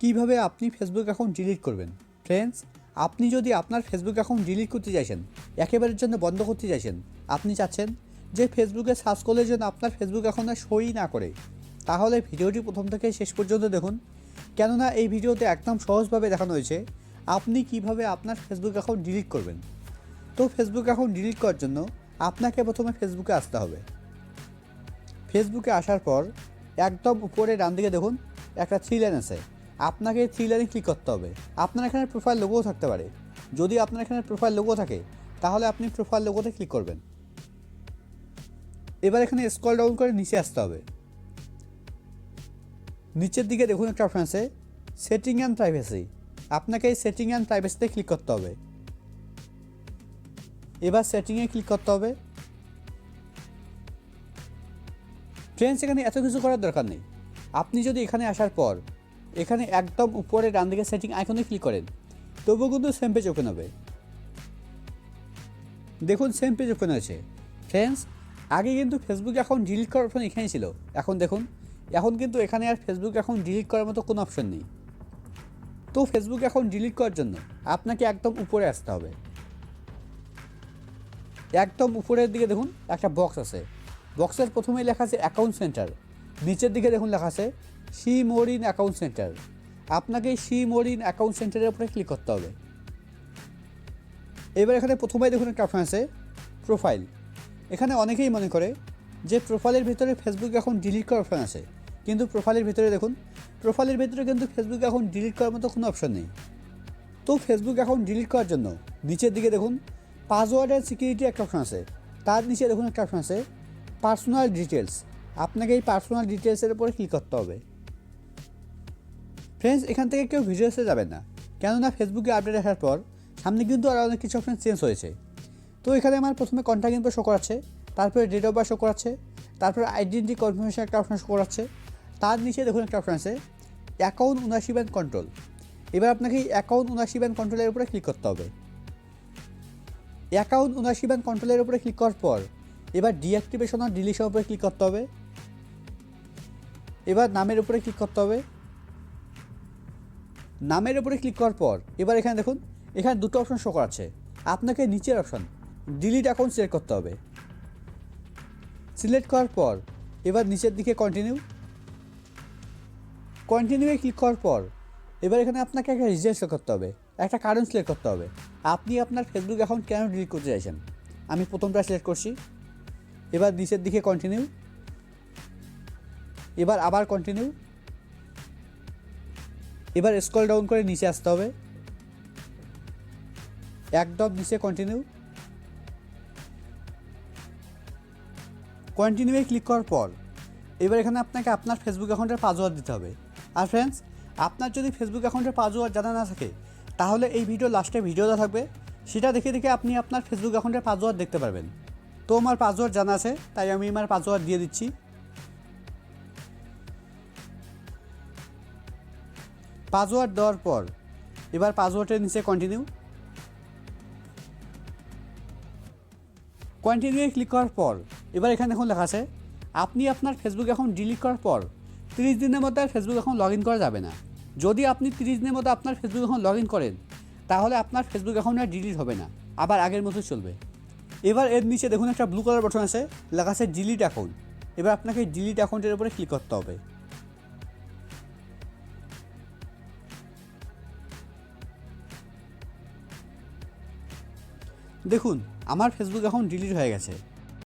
কীভাবে আপনি Facebook account delete করবেন? ফ্রেন্ডস আপনি যদি আপনার ফেসবুক অ্যাকাউন্ট ডিলিট করতে চাইছেন, একেবারের জন্য বন্ধ করতে চাইছেন, আপনি চাচ্ছেন যে ফেসবুকে সার্চ করলে যেন আপনার ফেসবুক অ্যাকাউন্ট সই না করে। তাহলে ভিডিওটি প্রথম থেকে শেষ পর্যন্ত দেখুন। কেননা এই ভিডিওতে একদম সহজভাবে দেখানো হয়েছে আপনি কীভাবে আপনার ফেসবুক অ্যাকাউন্ট ডিলিট করবেন। তো ফেসবুক অ্যাকাউন্ট ডিলিট করার জন্য আপনাকে প্রথমে ফেসবুকে আসতে হবে। ফেসবুকে আসার পর একদম উপরে ডান দিকে দেখুন, একটা থ্রি লাইন আছে। আপনাকে থ্রি লাইনে ক্লিক করতে হবে। আপনার এখানে প্রোফাইল লোগোও থাকতে পারে। যদি আপনার এখানে প্রোফাইল লোগো থাকে, তাহলে আপনি প্রোফাইল লোগোতে ক্লিক করবেন। এবার এখানে স্কল ডাউন করে নিচে আসতে হবে। নিচের দিকে দেখুন একটা অপশন আছে সেটিং অ্যান্ড প্রাইভেসি আপনাকে এই সেটিং অ্যান্ড প্রাইভেসিতে ক্লিক করতে হবে। এবার সেটিংয়ে ক্লিক করতে হবে। ফ্রেন্ডস এখানে এত কিছু করার দরকার নেই। আপনি যদি এখানে আসার পর এখানে একদম উপরে ডান দিকে সেটিং আইকনে ক্লিক করেন। তবুও কিন্তু সেম পেজ ওপেন হবে। দেখুন সেম পেজ ওপেন হয়েছে। ফ্রেন্ডস আগে কিন্তু ফেসবুক এখন ডিলিট করার অপশন এখানে ছিল। এখন দেখুন, এখন কিন্তু এখানে আর ফেসবুক এখন ডিলিট করার মতো কোনো অপশন নেই। তো ফেসবুক এখন ডিলিট করার জন্য আপনাকে একদম উপরে আসতে হবে। একদম উপরের দিকে দেখুন, একটা বক্স আছে। বক্সের প্রথমেই লেখা আছে অ্যাকাউন্ট সেন্টার নিচের দিকে দেখুন লেখা আছে see more in account center. আপনাকে সি মোরিন অ্যাকাউন্ট সেন্টারের উপরে ক্লিক করতে হবে। এবার এখানে প্রথমেই দেখুন একটা অপশন আছে প্রোফাইল এখানে অনেকেই মনে করে যে প্রোফাইলের ভিতরে ফেসবুক এখন ডিলিট করার অপশন আছে। কিন্তু প্রোফাইলের ভিতরে দেখুন প্রোফাইলের ভিতরে কিন্তু ফেসবুক এখন ডিলিট করার মতো কোনো অপশন নেই। তো ফেসবুক এখন ডিলিট করার জন্য নিচের দিকে দেখুন পাসওয়ার্ড অ্যান্ড সিকিউরিটি একটা অপশন আছে। তার নিচে দেখুন একটা অপশন আছে পার্সোনাল ডিটেলস আপনাকে এই পার্সোনাল ডিটেলসের উপরে ক্লিক করতে হবে। ফ্রেন্ডস এখান থেকে কেউ ভিডিওসে যাবেন না। কেননা ফেসবুকে আপডেট আসার পর সামনে কিন্তু আরও অনেক কিছু অপশন চেঞ্জ হয়েছে। তো এখানে আমার প্রথমে কন্ট্যাক্ট ইনফো শো করাচ্ছে, তারপরে ডেট অফ বার্থ শো করাচ্ছে, তারপরে আইডেন্টি কনফার্মেশন একটা অপশন শো করাচ্ছে, তার নিচে দেখুন একটা অপশন আছে অ্যাকাউন্ট উনাশি ব্যান্ড কন্ট্রোল এবার আপনাকে অ্যাকাউন্ট উনাশি ব্যান্ড কন্ট্রোলের উপরে ক্লিক করতে হবে। অ্যাকাউন্ট উনাশি ব্যান্ড কন্ট্রোলের উপরে ক্লিক করার পর এবার ডিঅ্যাক্টিভেশন আর ডিলিশনের উপরে ক্লিক করতে হবে। এবার নামের উপরে ক্লিক করতে হবে। নামের উপরে ক্লিক করার পর, এবার এখানে দেখুন, এখানে দুটো অপশন শো করাচ্ছে। আপনাকে নিচের অপশন ডিলিট অ্যাকাউন্ট সিলেক্ট করতে হবে। সিলেক্ট করার পর, এবার নিচের দিকে কন্টিনিউ কন্টিনিউয়ে ক্লিক করার পর, এবার এখানে আপনাকে একটা রিজন সিলেক্ট করতে হবে, একটা কারণ সিলেক্ট করতে হবে। আপনি আপনার ফেসবুক অ্যাকাউন্ট কেন ডিলিট করতে চাইছেন? আমি প্রথমটা সিলেক্ট করছি। এবার নিচের দিকে কন্টিনিউ এবার আবার কন্টিনিউ এবার স্ক্রল ডাউন করে নিচে আসতে হবে। একদম নিচে কন্টিনিউ কন্টিনিউয়ে ক্লিক করার পর, এবার এখানে আপনাকে আপনার ফেসবুক অ্যাকাউন্টের পাসওয়ার্ড দিতে হবে। আর ফ্রেন্ডস আপনার যদি ফেসবুক অ্যাকাউন্টের পাসওয়ার্ড জানা না থাকে, তাহলে এই ভিডিও লাস্টে ভিডিওটা থাকবে। সেটা দেখে দেখে আপনি আপনার ফেসবুক অ্যাকাউন্টের পাসওয়ার্ড দেখতে পারবেন। তো আমার পাসওয়ার্ড জানা আছে, তাই আমি আমার পাসওয়ার্ড দিয়ে দিচ্ছি। পাসওয়ার্ড দেওয়ার পর, এবার পাসওয়ার্ডের নিচে কন্টিনিউ কন্টিনিউয়ে ক্লিক করার পর, এবার এখানে দেখুন লেখা আছে, আপনি আপনার ফেসবুক এখন ডিলিট করার পর, তিরিশ দিনের মধ্যে আর ফেসবুক এখন লগ ইন করা যাবে না। যদি আপনি তিরিশ দিনের মধ্যে আপনার ফেসবুক এখন লগ ইন করেন, তাহলে আপনার ফেসবুক এখন আর ডিলিট হবে না, আবার আগের মতো চলবে। এবার এর নিচে দেখুন একটা ব্লু কালার বাটন আছে, লেখা আছে ডিলিট অ্যাকাউন্ট এবার আপনাকে ডিলিট অ্যাকাউন্টের উপরে ক্লিক করতে হবে। দেখুন আমার ফেসবুক অ্যাকাউন্ট ডিলিট হয়ে গেছে।